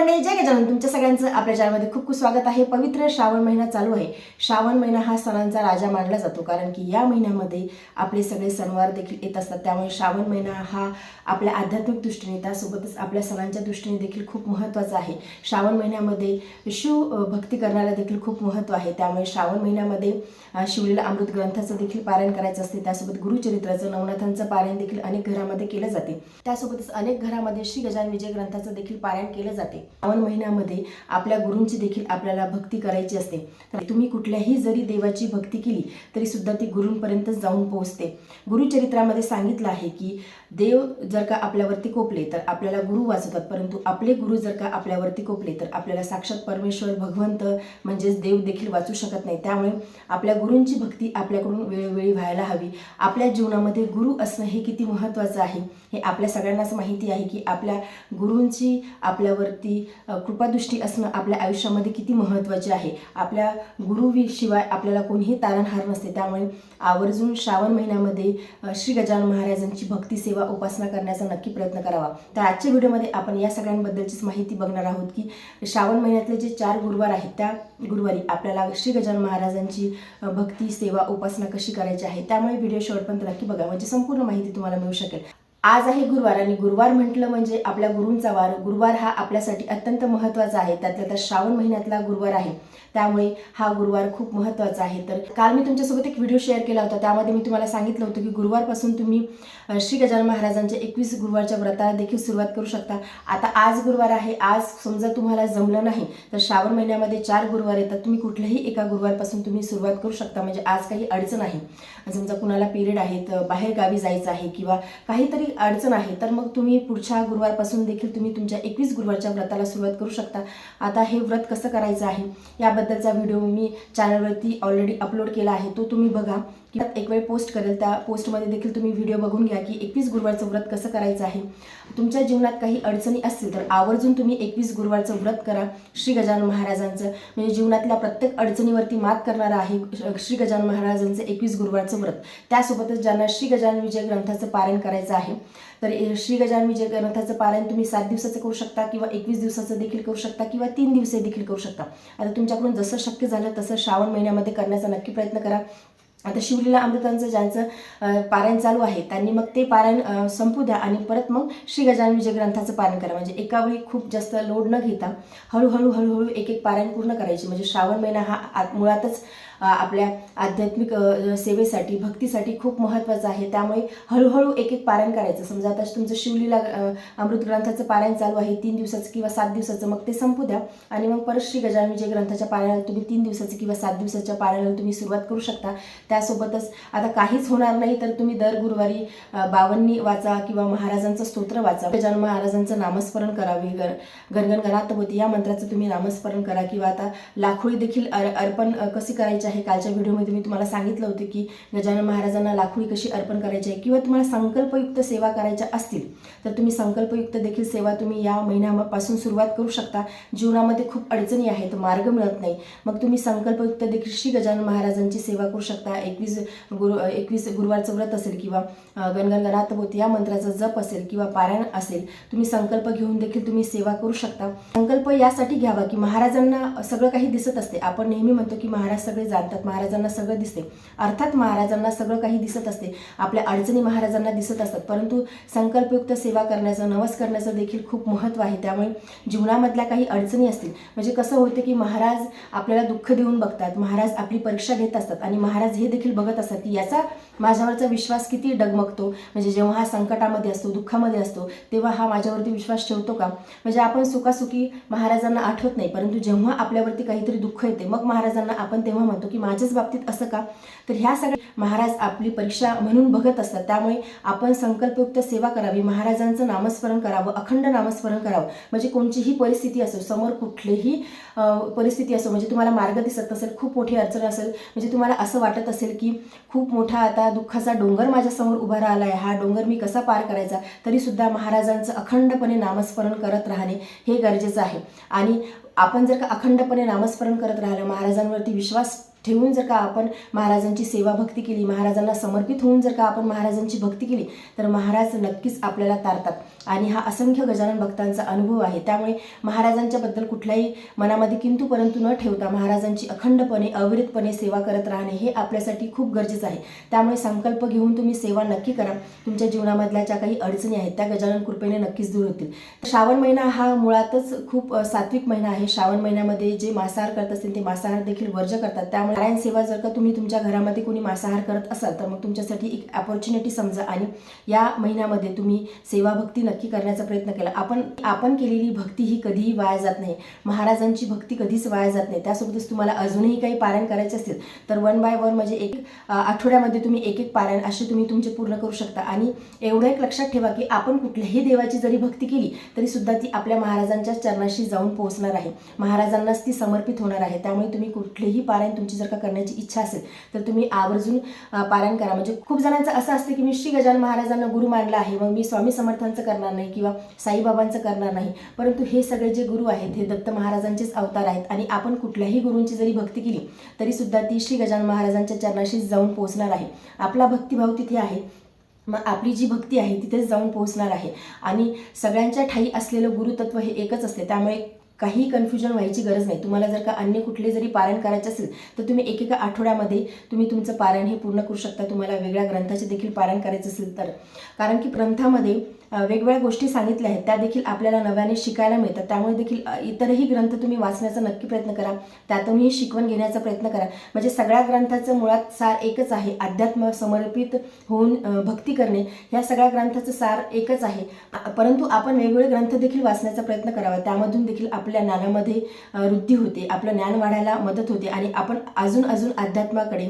मंडळी जय गजानन. तुमच्या सगळ्यांचं आपल्या चॅनलमध्ये खूप खूप स्वागत आहे. पवित्र श्रावण महिना चालू आहे. श्रावण महिना हा सणांचा राजा मानला जातो कारण की या महिन्यामध्ये आपले सगळे सणवार देखील येत असतात. त्यामुळे श्रावण महिना हा आपल्या आध्यात्मिक दृष्टीने त्यासोबतच आपल्या सणांच्या दृष्टीने देखील खूप महत्त्वाचा आहे. श्रावण महिन्यामध्ये शिव भक्ती करण्याला देखील खूप महत्त्व आहे. त्यामुळे श्रावण महिन्यामध्ये शिवलेला अमृत ग्रंथाचं देखील पारायण करायचं असते. त्यासोबत गुरुचरित्राचं नवनाथांचं पारायण देखील अनेक घरामध्ये केलं जाते. त्यासोबतच अनेक घरामध्ये श्री गजान विजय ग्रंथाचं देखील पारायण केलं जाते. श्रावण महिन्यामध्ये आपल्या गुरूंची देखील आपल्याला भक्ती करायची असते. तर तुम्ही कुठल्याही जरी देवाची भक्ती केली तरी सुद्धा ती गुरूंपर्यंत जाऊन पोहोचते. गुरुचरित्रामध्ये सांगितलं आहे की देव जर का आपल्यावरती कोपले तर आपल्याला गुरु वाचवतात परंतु आपले गुरु जर का आपल्यावरती कोपले तर आपल्याला साक्षात परमेश्वर भगवंत म्हणजेच देव देखील वाचू शकत नाही. त्यामुळे आपल्या गुरूंची भक्ती आपल्याकडून वेळोवेळी व्हायला हवी. आपल्या जीवनामध्ये गुरु असणं हे किती महत्त्वाचं आहे हे आपल्या सगळ्यांनाच माहिती आहे की आपल्या गुरूंची आपल्यावरती कृपादृष्टी असणं आपल्या आयुष्यामध्ये किती महत्त्वाचे आहे. आपल्या गुरुवीशिवाय आपल्याला कोणीही तारणहार नसते. त्यामुळे आवर्जून श्रावण महिन्यामध्ये श्री गजानन महाराजांची भक्ती सेवा उपासना करण्याचा नक्की प्रयत्न करावा. तर आजच्या व्हिडिओमध्ये आपण या सगळ्यांबद्दलचीच माहिती बघणार आहोत की श्रावण महिन्यातले जे चार गुरुवार आहेत त्या गुरुवारी आपल्याला श्री गजानन महाराजांची भक्ती सेवा उपासना कशी करायची आहे त्यामुळे व्हिडिओ शेवटपर्यंत नक्की बघा. म्हणजे संपूर्ण माहिती तुम्हाला मिळू शकेल. आज आहे गुरुवार आणि गुरुवार म्हटलं म्हणजे आपल्या गुरूंचा वार. गुरुवार हा आपल्यासाठी अत्यंत महत्त्वाचा आहे. त्यातल्या तर श्रावण महिन्यातला गुरुवार आहे. त्यामुळे हा गुरुवार खूप महत्त्वाचा आहे. तर काल मी तुमच्यासोबत एक व्हिडिओ शेअर केला होता. त्यामध्ये मी तुम्हाला सांगितलं होतं की गुरुवारपासून तुम्ही श्री गजानन महाराजांच्या एकवीस गुरुवारच्या व्रताला देखील सुरुवात करू शकता. आता आज गुरुवार आहे. आज समजा तुम्हाला जमलं नाही तर श्रावण महिन्यामध्ये चार गुरुवार येतात तुम्ही कुठल्याही एका गुरुवारपासून तुम्ही सुरुवात करू शकता. म्हणजे आज काही अडचण आहे समजा कुणाला पिरियड आहे तर बाहेर गावी जायचं आहे किंवा काहीतरी अडचण आहे तर मग तुम्ही पुढच्या गुरुवारपासून देखील तुम्ही तुमच्या एकवीस गुरुवारच्या व्रताला सुरुवात करू शकता. आता हे व्रत कसं करायचं आहे याबद्दलचा व्हिडिओ मी चॅनलवरती ऑलरेडी अपलोड केला आहे तो तुम्ही बघा. किंवा एक वेळ पोस्ट करेल त्या पोस्टमध्ये देखील तुम्ही व्हिडिओ बघून घ्या की एकवीस गुरुवारचं व्रत कसं करायचं आहे. तुमच्या जीवनात काही अडचणी असतील तर आवर्जून तुम्ही एकवीस गुरुवारचं व्रत करा. श्री गजानन महाराजांचं म्हणजे जीवनातल्या प्रत्येक अडचणीवरती मात करणारं आहे श्री गजानन महाराजांचं एकवीस गुरुवारचं व्रत. त्यासोबतच ज्यांना श्री गजानन विजय ग्रंथाचं पारायण करायचं आहे तर श्री गजानन विजय ग्रंथाचं पारायण तुम्ही सात दिवसाचं करू शकता किंवा एकवीस दिवसाचं देखील करू शकता किंवा तीन दिवसे देखील करू शकता. आता तुमच्याकडून जसं शक्य झालं तसं श्रावण महिन्यामध्ये करण्याचा नक्की प्रयत्न करा. आता शिवलीला अमृतांचं ज्यांचं पारायण चालू आहे त्यांनी मग ते पारायण संपू द्या आणि परत मग श्री गजानन विजय ग्रंथाचं पारायण करा. म्हणजे एका वेळी खूप जास्त लोड न घेता हळूहळू हळूहळू एक एक पारायण पूर्ण करायची. म्हणजे श्रावण महिना हा आत- मुळातच आपल्या आध्यात्मिक सेवेसाठी भक्तीसाठी खूप महत्त्वाचं आहे. त्यामुळे हळूहळू एक एक पारायण करायचं. समजा आता तुमचं शिवलीला अमृत ग्रंथाचं पारायण चालू आहे तीन दिवसाचं किंवा सात दिवसाचं. मग ते संपू द्या आणि मग परत श्री गजानन विजय ग्रंथाच्या पारायणाला तुम्ही तीन दिवसाचं किंवा सात दिवसाच्या पारायणाला तुम्ही सुरुवात करू शकता. त्यासोबतच आता काहीच होणार नाही तर तुम्ही दर गुरुवारी बावन्नी वाचा किंवा महाराजांचं स्तोत्र वाचा. गजानन महाराजांचं नामस्मरण करावे. गर गणगण गणात होती या मंत्राचं तुम्ही नामस्मरण करा किंवा आता लाखोळी देखील अर्पण कशी करायची आहे. कालच्या व्हिडिओमध्ये मी तुम्हाला सांगितलं होतं की गजानन महाराजांना लाखोळी कशी अर्पण करायची आहे किंवा तुम्हाला संकल्पयुक्त सेवा करायच्या असतील तर तुम्ही संकल्पयुक्त देखील सेवा तुम्ही या महिन्यापासून सुरुवात करू शकता. जीवनामध्ये खूप अडचणी आहेत मार्ग मिळत नाही. मग तुम्ही संकल्पयुक्त देखील श्री गजानन महाराजांची सेवा करू शकता. एकवीस गुरु एकवीस गुरुवारचं व्रत असेल किंवा अ, गणगण होती या मंत्राचा जप असेल किंवा पारायण असेल तुम्ही संकल्प घेऊन देखील तुम्ही सेवा करू शकता. संकल्प यासाठी घ्यावा की महाराजांना सगळं काही दिसत असते. आपण नेहमी म्हणतो की महाराज सगळे जाणतात महाराजांना सगळं दिसते. अर्थात महाराजांना सगळं काही दिसत असते. आपल्या अडचणी महाराजांना दिसत असतात. परंतु संकल्पयुक्त सेवा करण्याचं नवस करण्याचं देखील खूप महत्त्व आहे. त्यामुळे जीवनामधल्या काही अडचणी असतील म्हणजे कसं होतं की महाराज आपल्याला दुःख देऊन बघतात महाराज आपली परीक्षा घेत असतात आणि महाराज हे देखील बघत असतात की याचा माझ्यावरचा विश्वास किती डगमगतो. म्हणजे जेव्हा हा संकटामध्ये असतो दुःखामध्ये असतो तेव्हा हा माझ्यावरती विश्वास ठेवतो का? म्हणजे आपण सुखासुखी महाराजांना आठवत नाही परंतु जेव्हा आपल्यावरती काहीतरी दुःख येते मग महाराजांना आपण तेव्हा म्हणतो की माझ्याच बाबतीत असं का? तर ह्या सगळ्या महाराज आपली परीक्षा म्हणून बघत असतात. त्यामुळे आपण संकल्पयुक्त सेवा करावी महाराजांचं नामस्मरण करावं अखंड नामस्मरण करावं. म्हणजे कोणतीही परिस्थिती असो समोर कुठलीही परिस्थिती असो म्हणजे तुम्हाला मार्ग दिसत असेल खूप मोठी अडचण असेल म्हणजे तुम्हाला असं वाटत असेल की खूप मोठा आता दुःखाचा डोंगर माझ्यासमोर उभा राहिला आहे हा डोंगर मी कसा पार करायचा? तरीसुद्धा महाराजांचं अखंडपणे नामस्मरण करत राहणे हे गरजेचं आहे. आणि आपण जर का अखंडपणे नामस्मरण करत राहिलं महाराजांवरती विश्वास ठेवून जर का आपण महाराजांची सेवा भक्ती केली महाराजांना समर्पित होऊन जर का आपण महाराजांची भक्ती केली तर महाराज नक्कीच आपल्याला तारतात. आणि हा असंख्य गजानन भक्तांचा अनुभव आहे. त्यामुळे महाराजांच्याबद्दल कुठल्याही मनामध्ये किंतु परंतु न ठेवता महाराजांची अखंडपणे अविरतपणे सेवा करत राहणे हे आपल्यासाठी खूप गरजेचं आहे. त्यामुळे संकल्प घेऊन तुम्ही सेवा नक्की करा. तुमच्या जीवनामधल्या ज्या काही अडचणी आहेत त्या गजानन कृपेने नक्कीच दूर होतील. श्रावण महिना हा मुळातच खूप सात्विक महिना आहे. श्रावण महिन्यामध्ये जे मांसाहार करत असतील ते मांसाहार देखील वर्ज करतात. त्यामुळे नारायण सेवा जर का तुम्ही तुमच्या घरामध्ये कोणी मांसाहार करत असाल तर मग तुमच्यासाठी एक अपॉर्च्युनिटी समजा आणि या महिन्यामध्ये तुम्ही सेवा भक्ती नक्की करण्याचा प्रयत्न केला. आपण आपण केलेली भक्ती ही कधीही वाया जात नाही. महाराजांची भक्ती कधीच वाया जात नाही. त्यासोबतच तुम्हाला अजूनही काही पारायण करायचे असतील तर वन बाय वन म्हणजे एक आठवड्यामध्ये तुम्ही एक एक पारायण असे तुम्ही तुमचे पूर्ण करू शकता. आणि एवढं एक लक्षात ठेवा की आपण कुठल्याही देवाची जरी भक्ती केली तरी सुद्धा ती आपल्या महाराजांच्या चरणाशी जाऊन पोहोचणार आहे. महाराजांनाच ती समर्पित होणार आहे. त्यामुळे तुम्ही कुठलेही पारायण तुमची जर का करण्याची इच्छा असेल तर तुम्ही आवर्जून पारायण करा. म्हणजे खूप जणांचं असं असतं की मी श्री गजान महाराजांना गुरु मानला आहे मग मी स्वामी समर्थांचं करणार नाही किंवा साईबाबांचं करणार नाही. परंतु हे सगळे जे गुरु आहेत हे दत्त महाराजांचेच अवतार आहेत आणि आपण कुठल्याही गुरूंची जरी भक्ती केली तरी सुद्धा ती श्री गजानन महाराजांच्या चरणाशी जाऊन पोहोचणार आहे. आपला भक्तिभाव तिथे आहे. मग आपली जी भक्ती आहे तिथेच जाऊन पोहोचणार आहे. आणि सगळ्यांच्या ठाई असलेलं गुरुतत्व हे एकच असते. त्यामुळे काही कन्फ्युजन व्हायची गरज नाही. तुम्हाला जर का अन्य कुठले जरी पारायण करायचे असेल तर तुम्ही एकेका आठवड्यामध्ये तुम्ही तुमचं पारायण हे पूर्ण करू शकता. तुम्हाला वेगळ्या ग्रंथाचे देखील पारायण करायचं असेल तर. कारण की ग्रंथामध्ये वेगवेगळ्या गोष्टी सांगितल्या आहेत. त्या देखील आपल्याला नव्याने शिकायला मिळतात. त्यामुळे देखील इतरही ग्रंथ तुम्ही वाचण्याचा नक्की प्रयत्न करा. त्यातूनही शिकवण घेण्याचा प्रयत्न करा. म्हणजे सगळ्या ग्रंथाचं मुळात सार एकच आहे. अध्यात्म समर्पित होऊन भक्ती करणे. ह्या सगळ्या ग्रंथाचं सार एकच आहे. परंतु आपण वेगवेगळे ग्रंथ देखील वाचण्याचा प्रयत्न करावा. त्यामधून देखील आपल्या ज्ञानामध्ये वृद्धी होते. आपलं ज्ञान वाढायला मदत होते. आणि आपण अजून अजून अध्यात्माकडे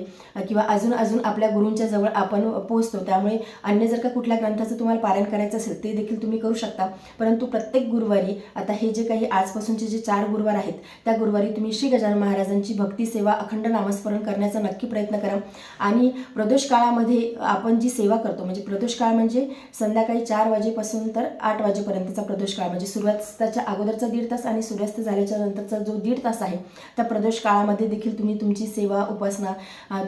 किंवा अजून अजून आपल्या गुरूंच्या जवळ आपण पोहोचतो. त्यामुळे अन्य जर का कुठल्या ग्रंथाचं तुम्हाला पारायण करायचं असेल ते देखील तुम्ही करू शकता. परंतु प्रत्येक गुरुवारी आता हे जे काही आजपासूनचे जे चार गुरुवार आहेत त्या गुरुवारी तुम्ही श्री गजानन महाराजांची भक्ती सेवा अखंड नामस्मरण करण्याचा नक्की प्रयत्न करा. आणि प्रदोष काळामध्ये आपण जी सेवा करतो म्हणजे प्रदोष काळ म्हणजे संध्याकाळी चार वाजेपासून तर आठ वाजेपर्यंतचा प्रदोष काळ. म्हणजे सूर्यास्ताच्या अगोदरचा दीड तास आणि सूर्यास्त झाल्याच्या नंतरचा जो दीड तास आहे त्या प्रदोष काळामध्ये देखील तुम्ही तुमची सेवा उपासना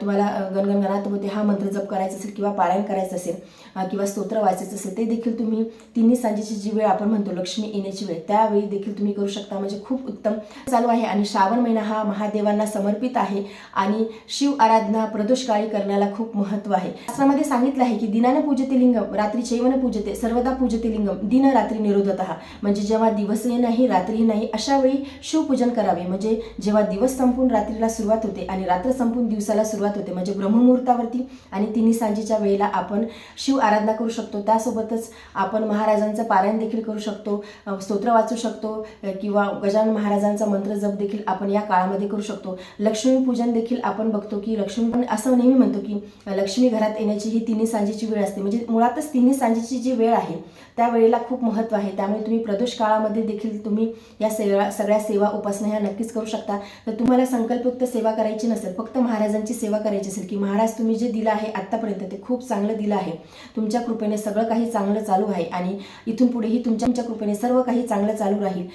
तुम्हाला गणगणगणात होते हा मंत्र जप करायचा असेल किंवा पारायण करायचं असेल किंवा स्तोत्र वाचायचं असेल ते देखील तुम्ही तिन्ही सांजेची जी वेळ आपण म्हणतो लक्ष्मी येण्याची वेळ त्यावेळी देखील तुम्ही करू शकता. म्हणजे खूप उत्तम चालू आहे आणि श्रावण महिना हा महादेवांना समर्पित आहे आणि शिव आराधना प्रदोषकाळी करण्याला खूप महत्त्व आहे. शास्त्रामध्ये सांगितलं आहे की दिनानं पूजते लिंगम रात्री चैवनं पूजते सर्वदा पूजते लिंगम दिन रात्री निरोधत. म्हणजे जेव्हा दिवसही नाही रात्रीही नाही अशा वेळी शिवपूजन करावे. म्हणजे जेव्हा दिवस संपून रात्रीला सुरुवात होते आणि रात्र संपून दिवसाला सुरुवात होते म्हणजे ब्रह्ममुहूर्तावरती आणि तिन्ही सांजेच्या वेळेला आपण शिव आराधना करू शकतो. त्यासोबतच आपण महाराजांचं पारायण देखील करू शकतो स्तोत्र वाचू शकतो किंवा गजानन महाराजांचा मंत्र जप देखील आपण या काळामध्ये करू शकतो. लक्ष्मीपूजन देखील आपण बघतो की लक्ष्मी असं नेहमी म्हणतो की लक्ष्मी घरात येण्याची ही तिन्ही सांजेची वेळ असते. म्हणजे मुळातच तिन्ही सांजेची जी वेळ आहे त्या वेळेला खूप महत्त्व आहे. त्यामुळे तुम्ही प्रदोष काळामध्ये देखील तुम्ही या सेवा सगळ्या सेवा उपासना ह्या नक्कीच करू शकता. तर तुम्हाला संकल्पयुक्त सेवा करायची नसेल फक्त महाराजांची सेवा करायची असेल की महाराज तुम्ही जे दिलं आहे आत्तापर्यंत ते खूप चांगलं दिलं आहे. तुमच्या कृपेने सगळं काही चांगलं चालू आहे आणि इथून पुढेही तुमच्या तुमच्या कृपेने सर्व काही चांगलं चालू राहील.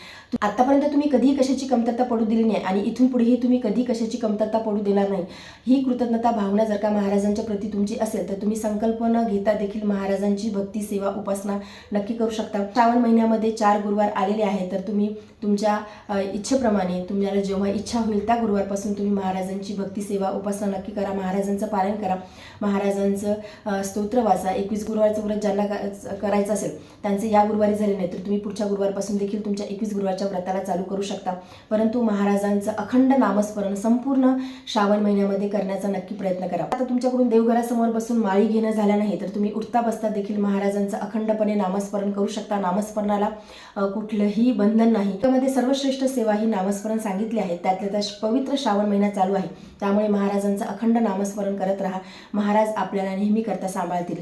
आतापर्यंत तुम्ही कधीही कशाची कमतरता पडू दिली नाही आणि इथून पुढेही तुम्ही कधी कशाची कमतरता पडू देणार नाही. ही कृतज्ञता भावना जर का महाराजांच्या प्रती तुमची असेल तर तुम्ही संकल्प न घेता देखील महाराजांची भक्ती सेवा उपासना नक्की करू शकता. श्रावण महिन्यामध्ये चार गुरुवार आलेले आहेत तर तुम्ही तुमच्या इच्छेप्रमाणे तुम्हाला जेव्हा इच्छा होईल त्या गुरुवारपासून तुम्ही महाराजांची भक्ती सेवा उपासना नक्की करा. महाराजांचं पालन करा. महाराजांचं स्तोत्र वाचा. एकवीस गुरुवारचं व्रत ज्यांना करायचं असेल त्यांचे या गुरुवारी झाले नाही तर तुम्ही पुढच्या गुरुवारपासून देखील तुमच्या एकवीस गुरुवारच्या व्रताला चालू करू शकता. परंतु महाराजांचं अखंड नामस्मरण संपूर्ण श्रावण महिन्यामध्ये करण्याचा नक्की प्रयत्न करा. आता तुमच्याकडून देवघरासमोर बसून माळी घेणं झालं नाही तर तुम्ही उठता बसता देखील महाराजांचं अखंडपणे नामस्मरण करू शकता. नामस्मरणाला कुठलंही बंधन नाही. त्यामध्ये सर्वश्रेष्ठ सेवा ही नामस्मरण सांगितली आहे. त्यातल्या त्या पवित्र श्रावण महिना चालू आहे. त्यामुळे महाराजांचं अखंड नामस्मरण करत राहा. महाराज आपल्याला नेहमी करता सांभाळतील.